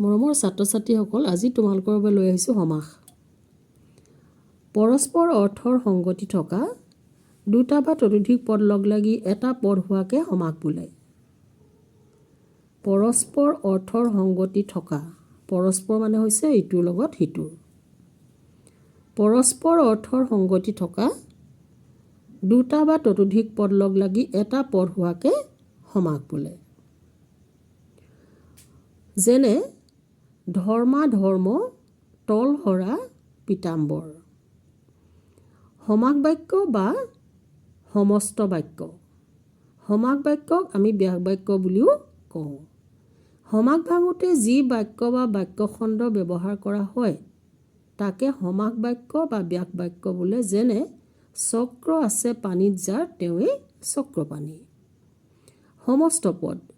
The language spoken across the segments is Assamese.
মৰমৰ ছাত্ৰ ছাত্ৰীসকল আজি তোমালোকৰ বাবে লৈ আহিছোঁ সমাস। পৰস্পৰ অৰ্থৰ সংগতি থকা দুটা বা ততোধিক পদ লগ লাগি এটা পদ হোৱাকে সমাস বোলে। পৰস্পৰ অৰ্থৰ সংগতি থকা, পৰস্পৰ মানে হৈছে ইটোৰ লগত সিটোৰ। পৰস্পৰ অৰ্থৰ সংগতি থকা দুটা বা ততোধিক পদ লগ লাগি এটা পদ হোৱাকে সমাস বোলে। যেনে ধৰ্মা ধৰ্ম, তল সৰা পীতাম্বৰ। সমাস বাক্য বা সমস্ত বাক্য। সমাস বাক্যক আমি ব্যাস বাক্য বুলিও কওঁ। সমাস ভাঙোতে যি বাক্য বা বাক্যখণ্ড ব্যৱহাৰ কৰা হয়, তাকে সমাস বাক্য বা ব্যাস বাক্য বোলে যেনে চক্ৰ আছে পানীত যাৰ, তেওঁৱেই চক্ৰপাণি। সমস্ত পদ।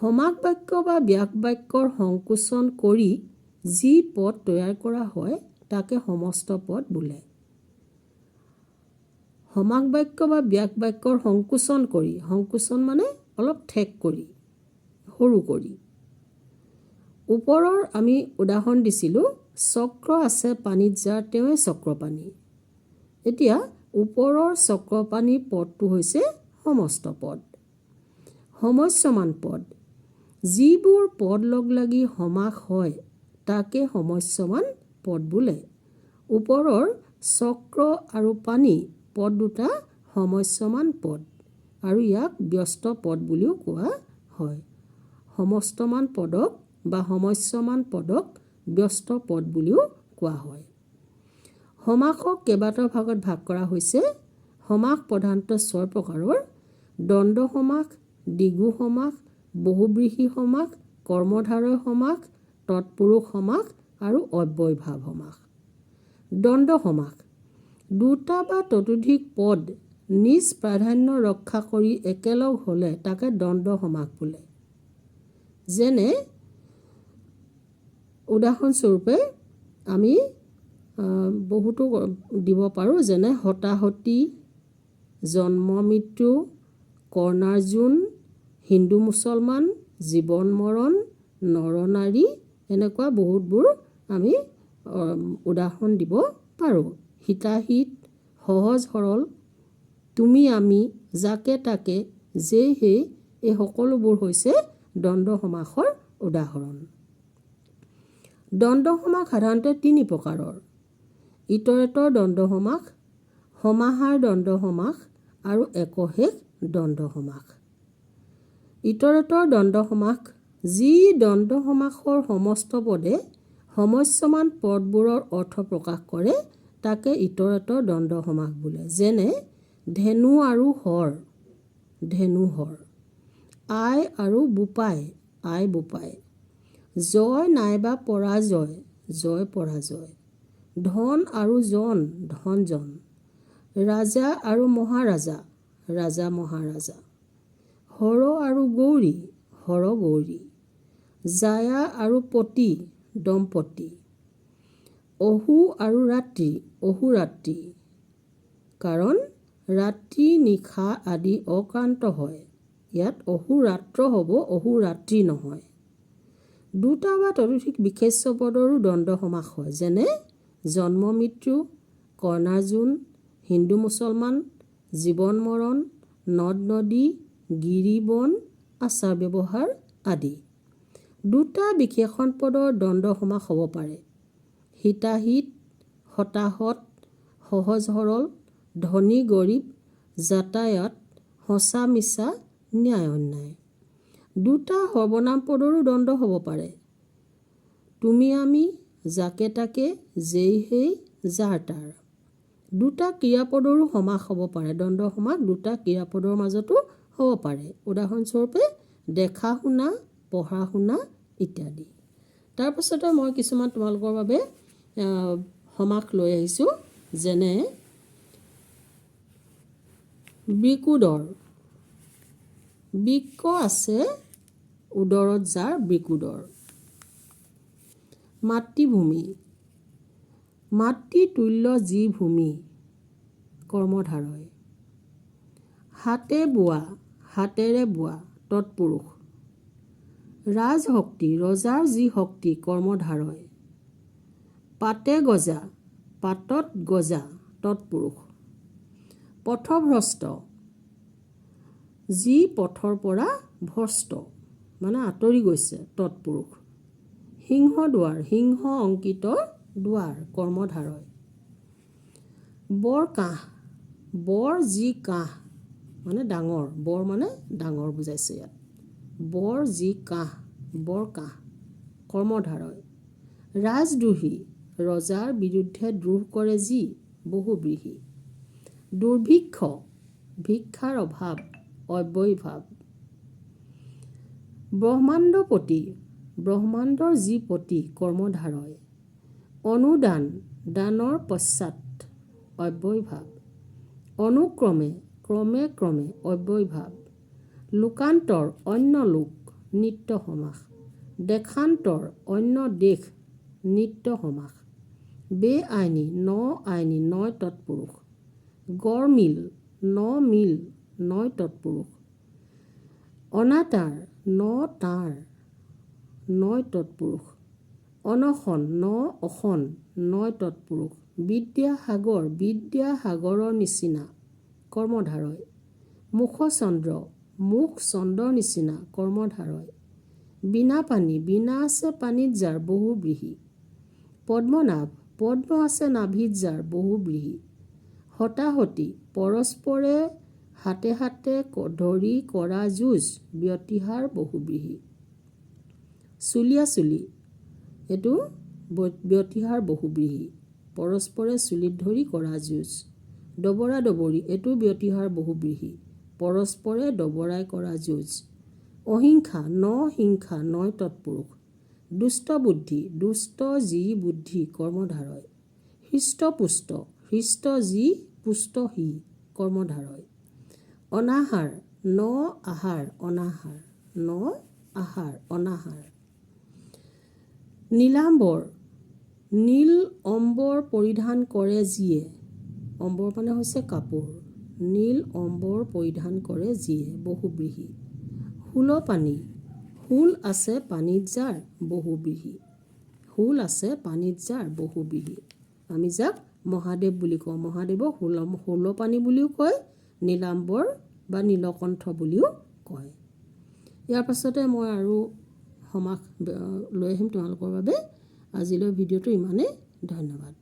সমাস বাক্য বা ব্যাস বাক্যৰ সংকোচন কৰি যি পদ তৈয়াৰ কৰা হয়, তাকে সমস্ত পদ বোলে। সমাস বাক্য বা ব্যাস বাক্যৰ সংকোচন কৰি, সংকোচন মানে অলপ ঠেক কৰি, সৰু কৰি। ওপৰৰ আমি উদাহৰণ দিছিলোঁ, চক্ৰ আছে পানীত যাৰ তেওঁৱে চক্ৰপাণি। এতিয়া ওপৰৰ চক্ৰপাণি পদটো হৈছে সমস্ত পদ, সমস্যমান পদ। যিবোৰ পদ লগ লাগি সমাস হয় তাকে সমস্যমান পদ বোলে। ওপৰৰ চক্ৰ আৰু পানী পদ দুটা সমস্যমান পদ আৰু ইয়াক ব্যস্ত পদ বুলিও কোৱা হয়। সমস্তমান পদক বা সমস্যমান পদক ব্যস্ত পদ বুলিও কোৱা হয়। সমাসক কেইবাটাও ভাগত ভাগ কৰা হৈছে। সমাস প্ৰধানতঃ ছয় প্ৰকাৰৰ দ্বন্দ্ব সমাস দ্বিগু সমাস বহুব্ৰীহি সমাস কৰ্মধাৰয় সমাস তৎপুৰুষ সমাস আৰু অব্যয়ভাৱ সমাস। দ্বন্দ্ব সমাস। দুটা বা ততোধিক পদ নিজ প্ৰাধান্য ৰক্ষা কৰি একেলগ হ'লে তাকে দ্বন্দ্ব সমাস বোলে। যেনে উদাহৰণস্বৰূপে আমি বহুতো দিব পাৰোঁ যেনে হতাহতি জন্ম মৃত্যু কৰ্ণাৰ্জুন হিন্দু মুছলমান জীৱন মৰণ নৰ নাৰী এনেকুৱা বহুতবোৰ আমি উদাহৰণ দিব পাৰোঁ। হিতাহিত সহজ সৰল তুমি আমি যাকে তাকে যে সেই এই সকলোবোৰ হৈছে দ্বন্দ্ব সমাসৰ উদাহৰণ। দ্বন্দ্ব সমাস সাধাৰণতে তিনি প্ৰকাৰৰ। ইতৰেতৰ দ্বন্দ্ব সমাস সমাহাৰ দ্বন্দ্ব সমাস আৰু একশেষ দ্বন্দ্ব সমাস ইতৰেতৰ দ্বন্দ্ব সমাস যি দ্বন্দ্ব সমাসৰ সমস্ত পদে সমস্যমান পদবোৰৰ অৰ্থ প্ৰকাশ কৰে, তাকে ইতৰেতৰ দ্বন্দ্ব সমাস বোলে। যেনে, ধেনু আৰু হৰ। ধেনু, হৰ। আই আৰু বোপাই। আই, বোপাই। জয় নাইবা পৰাজয়। জয়, পৰাজয়। ধন আৰু জন। ধন, জন। ৰাজা আৰু মহাৰাজা। ৰাজা, মহাৰাজা। হৰ আৰু গৌৰী হৰ গৌৰী। জায়া আৰু পতি দম্পতী। অহু আৰু ৰাত্ৰি অহোৰাত্ৰি কাৰণ ৰাতি নিশা আদি অক্ৰান্ত হয়। ইয়াত অহোৰাত্ৰ হ'ব অহোৰাত্ৰি নহয়। দুটা বা ততোধিক বিশেষ্য পদৰো দ্বন্দ্ব সমাস হয়। যেনে জন্ম মৃত্যু কৰ্ণাৰ্জুন হিন্দু মুছলমান জীৱন মৰণ নদ নদী গিৰি বন আচাৰ ব্যৱহাৰ আদি। দুটা বিশেষণ পদৰ দ্বন্দ্ব সমাস হ'ব পাৰে। হিতাহিত হতাহত সহজ সৰল ধনী গৰীব যাতায়াত সঁচা মিছা ন্যায় অন্যায়। দুটা সৰ্বনাম পদৰো দ্বন্দ্ব হ'ব পাৰে। তুমি আমি যাকে তাকে যেই সেই যাৰ তাৰ। দুটা ক্ৰিয়াপদৰো সমাস হ'ব পাৰে। দ্বন্দ্ব সমাস দুটা ক্ৰিয়াপদৰ মাজতো হ'ব পাৰে। উদাহৰণস্বৰূপে দেখা শুনা পঢ়া শুনা ইত্যাদি তাৰপাছতে মই কিছুমান তোমালোকৰ বাবে সমাস লৈ আহিছোঁ। যেনে বিকুদৰ। বৃক্ক আছে উদৰত যাৰ বিকুদৰ। মাতৃভূমি। মাতৃতুল্য যি ভূমি কৰ্মধাৰয়। হাতে বোৱা। হাতেৰে বোৱা, তৎপুৰুষ। ৰাজশক্তি, ৰজাৰ যি শক্তি কৰ্মধাৰয় পাতে গজা, পাতত গজা, তৎপুৰুষ। পথভ্ৰষ্ট, যি পথৰ পৰা ভ্ৰষ্ট মানে আঁতৰি গৈছে, তৎপুৰুষ। সিংহ দুৱাৰ সিংহ অংকিত দুৱাৰ কৰ্মধাৰয় বৰ কাহ, বৰ যি কাহ মানে ডাঙৰ বৰ মানে ডাঙৰ বুজাইছে ইয়াত। বৰ যি কাহ বৰ কাহ কৰ্মধাৰয় ৰাজদ্ৰোহী ৰজাৰ বিৰুদ্ধে দ্ৰোহ কৰে যি বহুব্ৰীহী। দুৰ্ভিক্ষ ভিক্ষাৰ অভাৱ অব্যয়ভাৱ। ব্ৰহ্মাণ্ডপতি ব্ৰহ্মাণ্ডৰ যি পতি কৰ্মধাৰয় অনুদান দানৰ পশ্চাত অব্যয়ভাৱ। অনুক্ৰমে ক্ৰমে ক্ৰমে অব্যয়ভাৱ। লোকান্তৰ অন্য লোক নিত্য সমাস দেশান্তৰ অন্য দেশ নিত্য সমাস বে আইনী ন আইনী নয় তৎপুৰুষ। গড় মিল ন মিল নয় তৎপুৰুষ। অনাতাঁৰ ন তাঁৰ নয় তৎপুৰুষ। অনশন ন অসন নয় তৎপুৰুষ। বিদ্যাসাগৰ বিদ্যাসাগৰৰ নিচিনা কৰ্মধাৰয়। মুখচন্দ্ৰ, মুখ চন্দ্ৰৰ নিচিনা কৰ্মধাৰয়। বিনা পানী, বিনা আছে পানীত যাৰ বহুব্ৰীহী পদ্মনাভ, পদ্ম আছে নাভিত যাৰ বহুব্ৰীহী হতাহতি, পৰস্পৰে হাতে হাতে ধৰি কৰা যুঁজ, ব্যতিহাৰ বহুব্ৰীহী চুলীয়া চুলি এইটো ব্যতিহাৰ বহুব্ৰীহী পৰস্পৰে চুলিত ধৰি কৰা যুঁজ। ডবৰা ডবৰি, এইটো ব্যতিহাৰ বহুব্ৰীহী। পৰস্পৰে ডবৰাই কৰা যুঁজ। অহিংসা ন হিংসা নয় তৎপুৰুষ। দুষ্ট বুদ্ধি, দুষ্ট যি বুদ্ধি কৰ্মধাৰয়। হৃষ্টপুষ্ট হৃষ্ট যি পুষ্ট সি কৰ্মধাৰয়। অনাহাৰ ন আহাৰ অনাহাৰ ন আহাৰ অনাহাৰ। নীলাম্বৰ, নীল অম্বৰ পৰিধান কৰে যিয়ে। অম্বৰ মানে হৈছে কাপোৰ। নীল অম্বৰ পৰিধান কৰে যিয়ে বহুব্ৰীহী। শূলপানী শূল আছে পানীত যাৰ বহুব্ৰীহী। শূল আছে পানীত যাৰ বহুব্ৰীহী। আমি যাক মহাদেৱ বুলি কওঁ। মহাদেৱক শূল শূলপানী বুলিও কয় নীলাম্বৰ বা নীলকণ্ঠ বুলিও কয়। ইয়াৰ পাছতে মই আৰু সমাস লৈ আহিম। তোমালোকৰ বাবে আজিলৈ ভিডিঅ'টো ইমানেই। ধন্যবাদ।